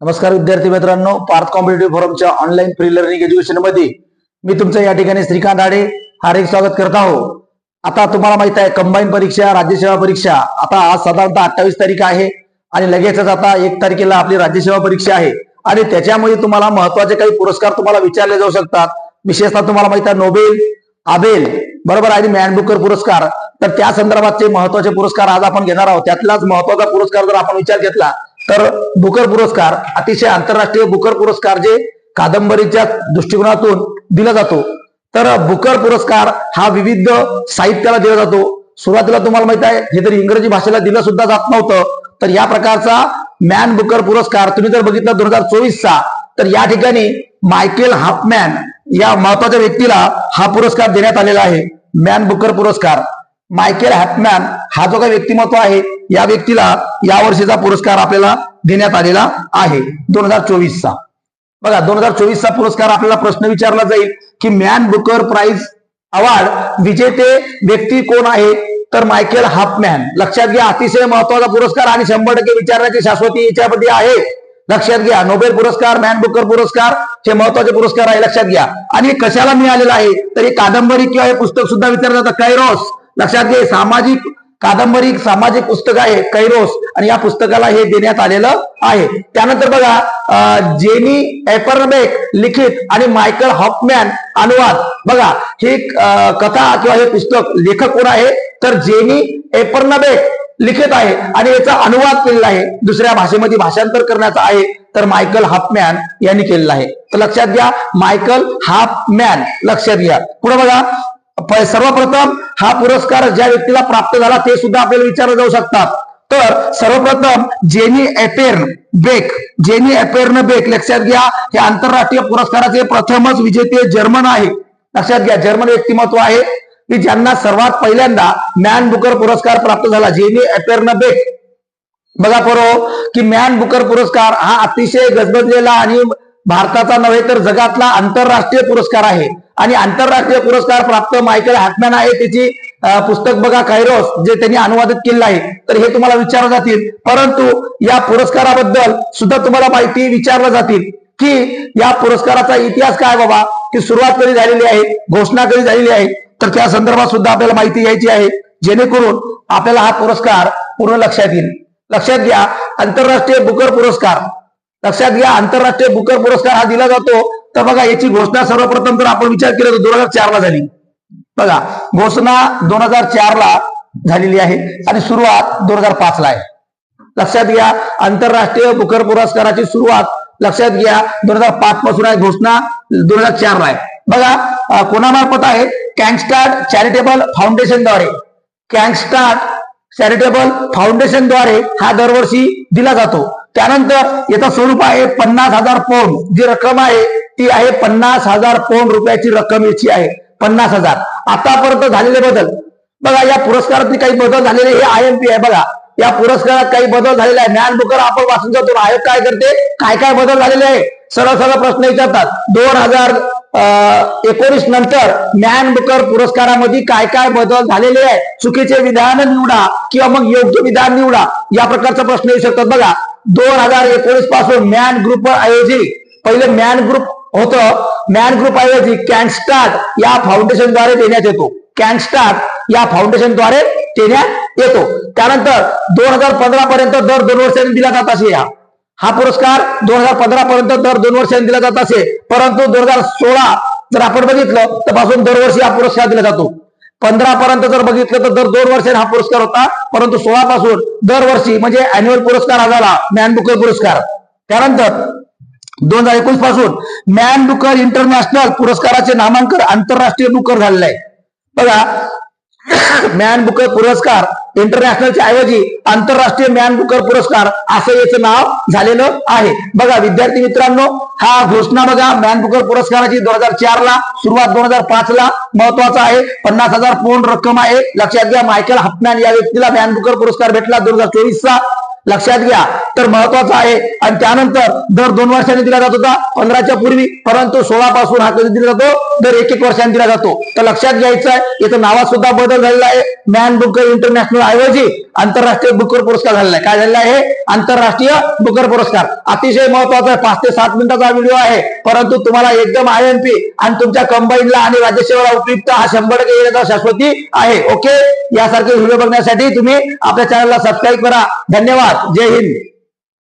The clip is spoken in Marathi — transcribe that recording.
नमस्कार विद्यार्थी मित्रांनो पार्थ कॉम्पिटेटिव्ह फोरमच्या ऑनलाईन फ्री लर्निंग एज्युकेशनमध्ये मी तुमचं या ठिकाणी श्रीकांत आडे हार्दिक स्वागत करत आहो आता तुम्हाला माहीत आहे कंबाईन परीक्षा राज्यसेवा परीक्षा आता आज साधारणतः अठ्ठावीस तारीख आहे आणि लगेचच आता एक तारखेला आपली राज्यसेवा परीक्षा आहे. आणि त्याच्यामध्ये तुम्हाला महत्त्वाचे काही पुरस्कार तुम्हाला विचारले जाऊ शकतात. विशेषतः तुम्हाला माहीत आहे नोबेल आबेल बरोबर आणि मॅनबुकर पुरस्कार. तर त्या संदर्भातचे महत्त्वाचे पुरस्कार आज आपण घेणार आहोत त्यातलाच महत्त्वाचा पुरस्कार जर आपण विचार घेतला तर बुकर पुरस्कार अतिशय आंतरराष्ट्रीय बुकर पुरस्कार जे कादंबरीच्या दृष्टिकोनातून दिला जातो. तर बुकर पुरस्कार हा विविध साहित्याला दिला जातो. सुरुवातीला तुम्हाला माहीत आहे हे तर इंग्रजी भाषेला दिलं सुद्धा जात नव्हतं तर या प्रकारचा मॅन बुकर पुरस्कार तुम्ही जर बघितला दोन हजार चोवीसचा तर या ठिकाणी मायकेल हाफमॅन या महत्त्वाच्या व्यक्तीला हा पुरस्कार देण्यात आलेला आहे. मॅन बुकर पुरस्कार. मायकेल हॅपमॅन हा जो काही व्यक्तिमत्व आहे या व्यक्तीला या वर्षीचा पुरस्कार आपल्याला देण्यात आलेला आहे. दोन हजार चोवीसचा. बघा दोन हजार चोवीसचा पुरस्कार आपल्याला प्रश्न विचारला जाईल की मॅन बुकर प्राइज अवॉर्ड विजेते व्यक्ती कोण आहे? तर मायकेल हाफमॅन लक्षात घ्या अतिशय महत्त्वाचा पुरस्कार आणि शंभर टक्के विचारण्याची शाश्वती याच्यामध्ये आहे. लक्षात घ्या नोबेल पुरस्कार मॅन बुकर पुरस्कार हे महत्त्वाचे पुरस्कार आहे लक्षात घ्या. आणि कशाला मिळालेला आहे? तर ही कादंबरी किंवा हे पुस्तक सुद्धा विचारलं जातं कैरोस लक्षात घे सामाजिक कादंबरी सामाजिक पुस्तक आहे कैरोस आणि या पुस्तकाला हे देण्यात आलेलं आहे. त्यानंतर बघा जेनी एपरबेक लिखित आणि मायकल हॉफमॅन अनुवाद. बघा हे कथा किंवा हे पुस्तक लेखक कोण आहे? तर जेनी एपरनबेक लिखित आहे आणि याचा अनुवाद केलेला आहे. दुसऱ्या भाषेमध्ये भाषांतर करण्याचा आहे तर मायकल हाफमॅन यांनी केलेला आहे. तर लक्षात घ्या मायकल हाफमॅन लक्षात घ्या. पुढे बघा सर्वप्रथम हा पुरस्कार ज्या व्यक्तीला प्राप्त झाला ते सुद्धा आपल्याला विचारले जाऊ शकतात. तर सर्वप्रथम जेनी एपेर्न बेक जेनी एपेर्न बेक लक्षात घ्या हे आंतरराष्ट्रीय पुरस्काराचे प्रथमच विजेते जर्मन आहे. लक्षात घ्या जर्मन व्यक्तिमत्व आहे. की ज्यांना सर्वात पहिल्यांदा मॅन बुकर पुरस्कार प्राप्त झाला जेनी एपेर्न बेक. बघा करो की मॅन बुकर पुरस्कार हा अतिशय गजबजलेला आणि भारताचा नव्हे तर जगातला आंतरराष्ट्रीय पुरस्कार आहे. आणि आंतरराष्ट्रीय पुरस्कार प्राप्त मायकल हॅटमॅन आहे त्याची पुस्तक बघा कायरोस जे त्यांनी अनुवादित केलेलं आहे. तर हे तुम्हाला विचारलं जातील. परंतु या पुरस्काराबद्दल सुद्धा तुम्हाला माहिती विचारलं जातील की या पुरस्काराचा इतिहास काय बाबा? की सुरुवात कधी झालेली आहे? घोषणा कधी झालेली आहे? तर त्या संदर्भात सुद्धा आपल्याला माहिती घ्यायची आहे. जेणेकरून आपल्याला हा पुरस्कार पूर्ण लक्षात येईल. लक्षात घ्या आंतरराष्ट्रीय बुकर पुरस्कार लक्षात घ्या आंतरराष्ट्रीय बुकर पुरस्कार हा दिला जातो. तर बघा याची घोषणा सर्वप्रथम जर आपण विचार केला तर दोन हजार चार ला झाली. बघा घोषणा दोन हजार चार ला झालेली आहे आणि सुरुवात दोन हजार पाच ला आहे. लक्षात घ्या आंतरराष्ट्रीय बुकर पुरस्काराची सुरुवात लक्षात घ्या दोन हजार पाच पासून आहे घोषणा दोन हजार चार ला आहे. बघा कोणामार्फत आहे? कॅन्स्टार्ट चॅरिटेबल फाउंडेशनद्वारे. कॅन्स्टार्ट चॅरिटेबल फाउंडेशनद्वारे हा दरवर्षी दिला जातो. त्यानंतर याचं स्वरूप आहे पन्नास हजार पौंड जी रक्कम आहे ती आहे पन्नास हजार पौंड रुपयाची रक्कम याची आहे. पन्नास हजार. आतापर्यंत झालेले बदल. बघा या पुरस्कारात काही बदल झालेले हे आय एम पी आहे बघा. या पुरस्कारात काही बदल झालेला आहे. ज्ञान बुकर आपण वाचून जातो. आयोग काय करते? काय काय बदल झालेले आहे? सरळ सरळ प्रश्न विचारतात. दोन हजार एकोणीस नंतर ज्ञान बुकर पुरस्कारामध्ये काय काय बदल झालेले आहे? चुकीचे विधान निवडा किंवा मग योग्य विधान निवडा. या प्रकारचा प्रश्न येऊ शकतात. बघा दोन हजार एकोणीसपासून मॅन ग्रुप ऐवजी पहिले मॅन ग्रुप होतं मॅन ग्रुप ऐवजी कॅनस्टार्ट या फाउंडेशनद्वारे देण्यात येतो. कॅनस्टार्ट या फाउंडेशनद्वारे देण्यात येतो. त्यानंतर दोन हजार पंधरा पर्यंत दर दोन वर्षांनी दिला जात असे या हा पुरस्कार दोन हजार पंधरा पर्यंत दर दोन वर्षांनी दिला जात असे. परंतु दोन हजार सोळा जर आपण बघितलं तर पासून दरवर्षी हा पुरस्कार दिला जातो. पंधरा पर्यंत जर बघितलं तर दर दोन वर्षाने हा पुरस्कार होता परंतु सोळा पासून दरवर्षी म्हणजे अॅन्युअल पुरस्कार हा झाला मॅन बुकर पुरस्कार. त्यानंतर दोन हजार एकोणीसपासून मॅन बुकर इंटरनॅशनल पुरस्काराचे नामांकन आंतरराष्ट्रीय बुकर झालेलं आहे. बघा मॅन बुकर पुरस्कार इंटरनॅशनलच्या ऐवजी आंतरराष्ट्रीय मॅन बुकर पुरस्कार असं याचं नाव झालेलं आहे. बघा विद्यार्थी मित्रांनो हा घोषणा बघा. मॅन बुकर पुरस्काराची दोन हजार चार ला सुरुवात दोन हजार पाच ला महत्त्वाचा आहे. पन्नास हजार पौंड रक्कम आहे. लक्षात घ्या मायकेल हफमॅन या व्यक्तीला मॅन बुकर पुरस्कार भेटला. दोन हजार चोवीसचा लक्षात घ्या. तर महत्वाचं आहे. आणि त्यानंतर दर दोन वर्षांनी दिला जात होता. पंधराच्या पूर्वी. परंतु सोळा पासून हा कधी दिला जातो? दर एक एक वर्षांनी दिला जातो. तर लक्षात घ्यायचं आहे. इथं नावात सुद्धा बदल झालेला आहे. मॅन बुकर इंटरनॅशनल ऐवजी आंतरराष्ट्रीय बुकर पुरस्कार झालेला आहे. काय झालेला आहे? आंतरराष्ट्रीय बुकर पुरस्कार. अतिशय महत्त्वाचा आहे. पाच ते सात मिनिटाचा व्हिडिओ आहे. परंतु तुम्हाला एकदम आय एम पी आणि तुमच्या कंबाईनला आणि राज्यसेवेला उपयुक्त हा शंभर टक्के येण्याचा शाश्वती आहे. ओके? यासारखे व्हिडिओ बघण्यासाठी तुम्ही आपल्या चॅनलला सबस्क्राईब करा. धन्यवाद. जय हिंद.